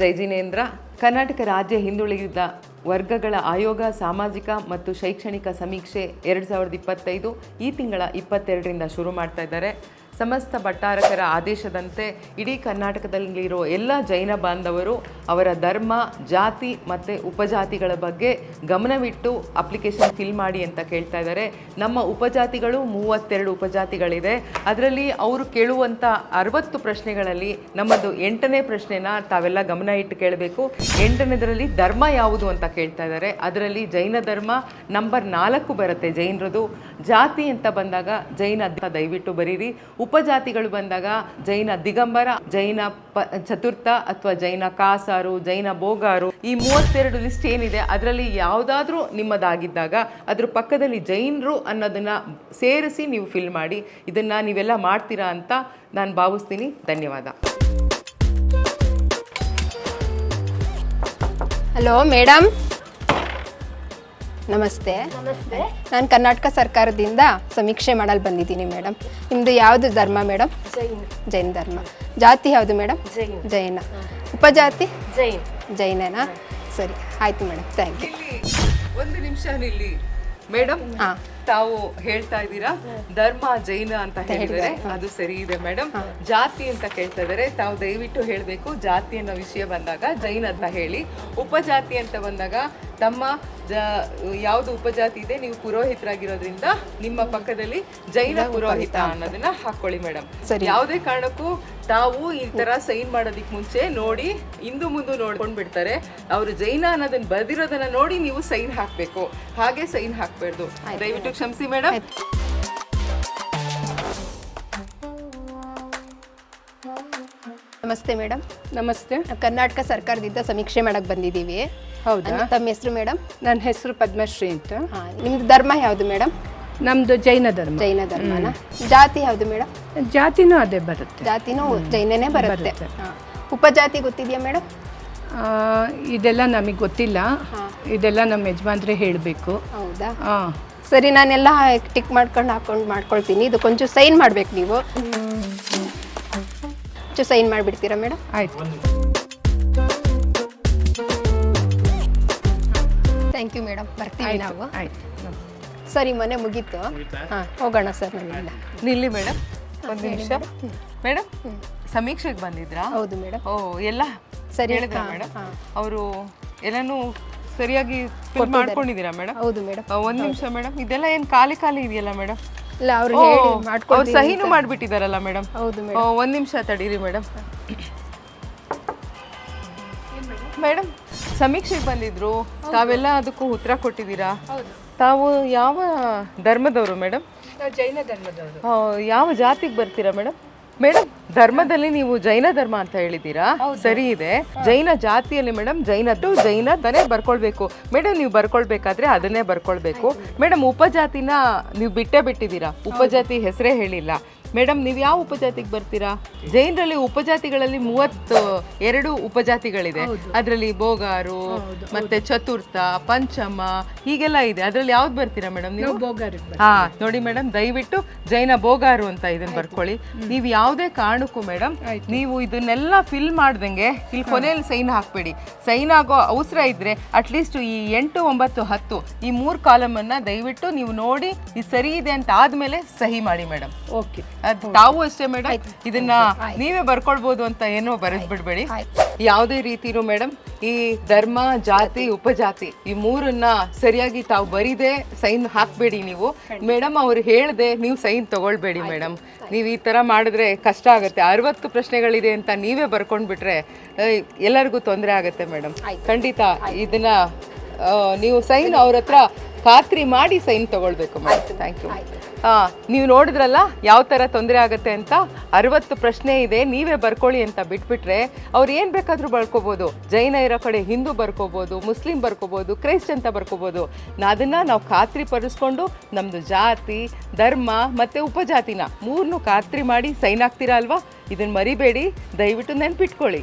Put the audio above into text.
ಜೈಜಿನೇಂದ್ರ ಕರ್ನಾಟಕ ರಾಜ್ಯ ಹಿಂದುಳಿದ ವರ್ಗಗಳ ಆಯೋಗ, ಸಾಮಾಜಿಕ ಮತ್ತು ಶೈಕ್ಷಣಿಕ ಸಮೀಕ್ಷೆ ಎರಡು ಸಾವಿರದ ಇಪ್ಪತ್ತೈದು ಈ ತಿಂಗಳ ಇಪ್ಪತ್ತೆರಡರಿಂದ ಶುರು ಮಾಡ್ತಾ ಇದ್ದಾರೆ. ಸಮಸ್ತ ಭಟ್ಟಾರಕರ ಆದೇಶದಂತೆ ಇಡೀ ಕರ್ನಾಟಕದಲ್ಲಿರೋ ಎಲ್ಲ ಜೈನ ಬಾಂಧವರು ಅವರ ಧರ್ಮ, ಜಾತಿ ಮತ್ತು ಉಪಜಾತಿಗಳ ಬಗ್ಗೆ ಗಮನವಿಟ್ಟು ಅಪ್ಲಿಕೇಶನ್ ಫಿಲ್ ಮಾಡಿ ಅಂತ ಕೇಳ್ತಾ ಇದ್ದಾರೆ. ನಮ್ಮ ಉಪಜಾತಿಗಳು ಮೂವತ್ತೆರಡು ಉಪಜಾತಿಗಳಿದೆ. ಅದರಲ್ಲಿ ಅವರು ಕೇಳುವಂಥ ಅರವತ್ತು ಪ್ರಶ್ನೆಗಳಲ್ಲಿ ನಮ್ಮದು ಎಂಟನೇ ಪ್ರಶ್ನೆನ ತಾವೆಲ್ಲ ಗಮನ ಇಟ್ಟು ಕೇಳಬೇಕು. ಎಂಟನೇದರಲ್ಲಿ ಧರ್ಮ ಯಾವುದು ಅಂತ ಕೇಳ್ತಾ ಇದ್ದಾರೆ. ಅದರಲ್ಲಿ ಜೈನ ಧರ್ಮ ನಂಬರ್ ನಾಲ್ಕು ಬರುತ್ತೆ ಜೈನರದು. ಜಾತಿ ಅಂತ ಬಂದಾಗ ಜೈನ ದಯವಿಟ್ಟು ಬರೀರಿ. ಉಪಜಾತಿಗಳು ಬಂದಾಗ ಜೈನ ದಿಗಂಬರ, ಜೈನ ಪ, ಚತುರ್ಥ ಅಥವಾ ಜೈನ ಕಾಸಾರು, ಜೈನ ಬೋಗಾರು ಈ ಮೂವತ್ತೆರಡು ಲಿಸ್ಟ್ ಏನಿದೆ, ಅದರಲ್ಲಿ ಯಾವುದಾದ್ರೂ ನಿಮ್ಮದಾಗಿದ್ದಾಗ ಅದ್ರ ಪಕ್ಕದಲ್ಲಿ ಜೈನರು ಅನ್ನೋದನ್ನ ಸೇರಿಸಿ ನೀವು ಫಿಲ್ ಮಾಡಿ, ಇದನ್ನ ನೀವೆಲ್ಲ ಮಾಡ್ತೀರಾ ಅಂತ ನಾನು ಭಾವಿಸ್ತೀನಿ. ಧನ್ಯವಾದ. ಹಲೋ ಮೇಡಮ್ ನಮಸ್ತೆ. ನಮಸ್ತೆ. ನಾನು ಕರ್ನಾಟಕ ಸರ್ಕಾರದಿಂದ ಸಮೀಕ್ಷೆ ಮಾಡಲು ಬಂದಿದ್ದೀನಿ ಮೇಡಮ್ ನಿಮ್ಮದು ಯಾವುದು ಧರ್ಮ ಮೇಡಮ್ ಜೈನ್. ಜೈನ್ ಧರ್ಮ. ಜಾತಿ ಯಾವುದು ಮೇಡಮ್ ಜೈನ್. ಜೈನ. ಉಪಜಾತಿ? ಜೈನ್. ಜೈನನಾ? ಸರಿ ಆಯಿತು ಮೇಡಮ್ ಥ್ಯಾಂಕ್ ಯು ಒಂದು ನಿಮಿಷ ಇಲ್ಲಿ ಮೇಡಮ್ ಹಾಂ. ತಾವು ಹೇಳ್ತಾ ಇದ್ದೀರಾ ಧರ್ಮ ಜೈನ ಅಂತ ಹೇಳಿದರೆ ಅದು ಸರಿ ಇದೆ ಮೇಡಮ್ ಜಾತಿ ಅಂತ ಕೇಳ್ತಾ ಇದ್ದಾರೆ. ತಾವು ದಯವಿಟ್ಟು ಹೇಳಬೇಕು ಜಾತಿ ಅನ್ನೋ ವಿಷಯ ಬಂದಾಗ ಜೈನ್ ಅಂತ ಹೇಳಿ. ಉಪಜಾತಿ ಅಂತ ಬಂದಾಗ ತಮ್ಮ ಯಾವುದು ಉಪಜಾತಿ ಇದೆ ನೀವು ಪುರೋಹಿತರಾಗಿರೋದ್ರಿಂದ ನಿಮ್ಮ ಪಕ್ಕದಲ್ಲಿ ಜೈನ ಪುರೋಹಿತ ಅನ್ನೋದನ್ನ ಹಾಕೊಳ್ಳಿ ಮೇಡಮ್. ಯಾವುದೇ ಕಾರಣಕ್ಕೂ ತಾವು ಈ ತರ ಸೈನ್ ಮಾಡೋದಿಕ್ ಮುಂಚೆ ನೋಡಿ ಇಂದು ಮುಂದೆ ನೋಡ್ಕೊಂಡ್ ಬಿಡ್ತಾರೆ ಅವರು ಜೈನ ಅನ್ನೋದನ್ನ ಬರ್ದಿರೋದನ್ನ ನೋಡಿ ನೀವು ಸೈನ್ ಹಾಕ್ಬೇಕು. ಹಾಗೆ ಸೈನ್ ಹಾಕ್ಬಾರ್ದು. ದಯವಿಟ್ಟು ಕ್ಷಮಿಸಿ ಮೇಡಮ್ ನಮಸ್ತೆ ಮೇಡಮ್. ನಮಸ್ತೆ. ಕರ್ನಾಟಕ ಸರ್ಕಾರದಿಂದ ಸಮೀಕ್ಷೆ ಮಾಡಕ್ ಬಂದಿದ್ದೀವಿ. ಹೌದಾ? ತಮ್ಮ ಹೆಸರು ಮೇಡಮ್. ನನ್ನ ಹೆಸರು ಪದ್ಮಶ್ರೀ ಅಂತ. ನಿಮ್ದು ಧರ್ಮ ಯಾವುದು ಮೇಡಮ್? ನಮ್ದು ಜೈನ ಧರ್ಮ. ಜೈನ ಧರ್ಮನ. ಜಾತಿ ಯಾವುದು ಮೇಡಮ್? ಜಾತಿನೂ ಅದೇ ಬರುತ್ತೆ. ಜಾತಿನೂ ಜೈನನೇ ಬರುತ್ತೆ. ಉಪಜಾತಿ ಗೊತ್ತಿದೆಯಾ ಮೇಡಮ್? ಆ, ಇದೆಲ್ಲ ನಮಗೆ ಗೊತ್ತಿಲ್ಲ. ಇದೆಲ್ಲ ನಮ್ಮ ಯಜಮಾನ್ರೆ ಹೇಳಬೇಕು. ಹೌದಾ? ಹಾಂ ಸರಿ ನಾನೆಲ್ಲ ಟಿಕ್ ಮಾಡ್ಕೊಂಡು ಹಾಕೊಂಡು ಮಾಡ್ಕೊಳ್ತೀನಿ. ಇದು ಕೊಂಚ ಸೈನ್ ಮಾಡ್ಬೇಕು ನೀವು. ಕೊಂಚ ಸೈನ್ ಮಾಡಿಬಿಡ್ತೀರಾ ಮೇಡಮ್? ಆಯಿತು. Thank you madam. ಬರ್ತೀವಿ ನಾವು. ಆಯಿತು. ಸರಿ ಮನೆ ಮುಗೀತು. ಹಾಂ ಹೋಗೋಣ ಸರ್ ನಮ್ಮಿಂದ ನಿಲ್ಲಿ ಮೇಡಮ್. ಒಂದು ನಿಮಿಷ. ಮೇಡಮ್. ಸಮೀಕ್ಷೆಗೆ ಬಂದಿದ್ರಾ? ಹೌದು ಮೇಡಮ್. ಓ ಎಲ್ಲ ಸರಿ, ಹೇಳಿದ್ರ ಮೇಡಮ್? ಅವರು ಎಲ್ಲಾನು ಸರಿಯಾಗಿ ಫಿಲ್ ಮಾಡ್ಕೊಂಡಿದ್ದೀರಾ ಮೇಡಮ್? ಹೌದು ಮೇಡಮ್. ಒಂದು ನಿಮಿಷ ಮೇಡಮ್. ಇದೆಲ್ಲ ಏನು ಖಾಲಿ ಖಾಲಿ ಇದೆಯಲ್ಲ ಮೇಡಮ್? ಇಲ್ಲ ಅವ್ರು ಹೇಳಿ ಅವ್ರು ಮಾಡ್ಕೊಡ್ತೀನಿ ಸಹಿನೂ ಮೇಡಮ್ ಹೌದು ಮೇಡಮ್. ಒಂದ್ ನಿಮಿಷ ತಡೀರಿ ಮೇಡಮ್ ಮೇಡಮ್ ಸಮೀಕ್ಷೆಗೆ ಬಂದಿದ್ರು. ತಾವೆಲ್ಲ ಅದಕ್ಕೂ ಉತ್ತರ ಕೊಟ್ಟಿದ್ದೀರಾ? ತಾವು ಯಾವ ಧರ್ಮದವರು ಮೇಡಮ್ ಜೈನ ಧರ್ಮದವರು. ಯಾವ ಜಾತಿಗೆ ಬರ್ತೀರಾ ಮೇಡಮ್ ಮೇಡಮ್ ಧರ್ಮದಲ್ಲಿ ನೀವು ಜೈನ ಧರ್ಮ ಅಂತ ಹೇಳಿದ್ದೀರಾ? ಸರಿ ಇದೆ. ಜೈನ ಜಾತಿಯಲ್ಲಿ ಮೇಡಮ್ ಜೈನದ್ದು ಜೈನ ತಾನೇ ಬರ್ಕೊಳ್ಬೇಕು. ಮೇಡಮ್ ನೀವು ಬರ್ಕೊಳ್ಬೇಕಾದ್ರೆ ಅದನ್ನೇ ಬರ್ಕೊಳ್ಬೇಕು. ಮೇಡಮ್ ಉಪಜಾತಿನ ನೀವು ಬಿಟ್ಟೇ ಬಿಟ್ಟಿದ್ದೀರಾ? ಉಪಜಾತಿ ಹೆಸರೇ ಹೇಳಿಲ್ಲ. ಮೇಡಮ್ ನೀವು ಯಾವ ಉಪಜಾತಿಗೆ ಬರ್ತೀರಾ? ಜೈನರಲ್ಲಿ ಉಪಜಾತಿಗಳಲ್ಲಿ ಮೂವತ್ತು ಎರಡು ಉಪಜಾತಿಗಳಿದೆ. ಅದರಲ್ಲಿ ಬೋಗಾರು ಮತ್ತೆ ಚತುರ್ಥ ಪಂಚಮ ಹೀಗೆಲ್ಲ ಇದೆ. ಅದರಲ್ಲಿ ಯಾವ್ದು ಬರ್ತೀರಾ ಮೇಡಮ್ ನೀವು? ಹಾ ನೋಡಿ ಮೇಡಮ್ ದಯವಿಟ್ಟು ಜೈನ ಬೋಗಾರು ಅಂತ ಇದನ್ನ ಬರ್ಕೊಳ್ಳಿ. ನೀವು ಯಾವುದೇ ಕಾರಣಕ್ಕೂ ಮೇಡಮ್ ನೀವು ಇದನ್ನೆಲ್ಲ ಫಿಲ್ ಮಾಡ್ದಂಗೆ ಇಲ್ಲಿ ಕೊನೆಯಲ್ಲಿ ಸೈನ್ ಹಾಕ್ಬೇಡಿ. ಸೈನ್ ಆಗೋ ಅವಸರ ಇದ್ರೆ ಅಟ್ಲೀಸ್ಟ್ ಈ ಎಂಟು ಒಂಬತ್ತು ಹತ್ತು ಈ ಮೂರು ಕಾಲಮ್ ಅನ್ನ ದಯವಿಟ್ಟು ನೀವು ನೋಡಿ ಇದು ಸರಿ ಇದೆ ಅಂತ ಆದ್ಮೇಲೆ ಸಹಿ ಮಾಡಿ ಮೇಡಮ್. ಓಕೆ. ತಾವು ಅಷ್ಟೇ ಮೇಡಮ್ ಇದನ್ನ ನೀವೇ ಬರ್ಕೊಳ್ಬಹುದು ಅಂತ ಏನೋ ಬರೆದ್ ಬಿಡ್ಬೇಡಿ ಯಾವುದೇ ರೀತಿನೂ ಮೇಡಮ್ ಈ ಧರ್ಮ ಜಾತಿ ಉಪಜಾತಿ ಈ ಮೂರನ್ನ ಸರಿಯಾಗಿ ತಾವು ಬರೀದೆ ಸೈನ್ ಹಾಕ್ಬೇಡಿ ನೀವು. ಮೇಡಮ್ ಅವ್ರು ಹೇಳ್ದೆ ನೀವು ಸೈನ್ ತಗೊಳ್ಬೇಡಿ ಮೇಡಮ್ ನೀವು ಈ ತರ ಮಾಡಿದ್ರೆ ಕಷ್ಟ ಆಗುತ್ತೆ. ಅರವತ್ತು ಪ್ರಶ್ನೆಗಳಿದೆ ಅಂತ ನೀವೇ ಬರ್ಕೊಂಡ್ಬಿಟ್ರೆ ಎಲ್ಲರಿಗೂ ತೊಂದರೆ ಆಗುತ್ತೆ ಮೇಡಮ್ ಖಂಡಿತ ಇದನ್ನ ನೀವು ಸೈನ್ ಅವ್ರ ಹತ್ರ ಖಾತ್ರಿ ಮಾಡಿ ಸೈನ್ ತಗೊಳ್ಬೇಕು ಮೇಡಮ್ ಥ್ಯಾಂಕ್ ಯು ಹಾಂ ನೀವು ನೋಡಿದ್ರಲ್ಲ ಯಾವ ಥರ ತೊಂದರೆ ಆಗುತ್ತೆ ಅಂತ? ಅರವತ್ತು ಪ್ರಶ್ನೆ ಇದೆ ನೀವೇ ಬರ್ಕೊಳ್ಳಿ ಅಂತ ಬಿಟ್ಬಿಟ್ರೆ ಅವ್ರು ಏನು ಬೇಕಾದರೂ ಬರ್ಕೋಬೋದು. ಜೈನ ಇರೋ ಕಡೆ ಹಿಂದೂ ಬರ್ಕೋಬೋದು ಮುಸ್ಲಿಂ ಬರ್ಕೋಬೋದು ಕ್ರೈಸ್ಟ್ ಅಂತ ಬರ್ಕೋಬೋದು. ನಾ ಅದನ್ನ ನಾವು ಖಾತ್ರಿ ಪಡಿಸ್ಕೊಂಡು ನಮ್ಮದು ಜಾತಿ ಧರ್ಮ ಮತ್ತು ಉಪಜಾತಿನ ಮೂರನ್ನೂ ಖಾತ್ರಿ ಮಾಡಿ ಸೈನ್ ಆಗ್ತೀರಾ ಅಲ್ವಾ? ಇದನ್ನು ಮರಿಬೇಡಿ ದಯವಿಟ್ಟು ನೆನ್ಪಿಟ್ಕೊಳ್ಳಿ.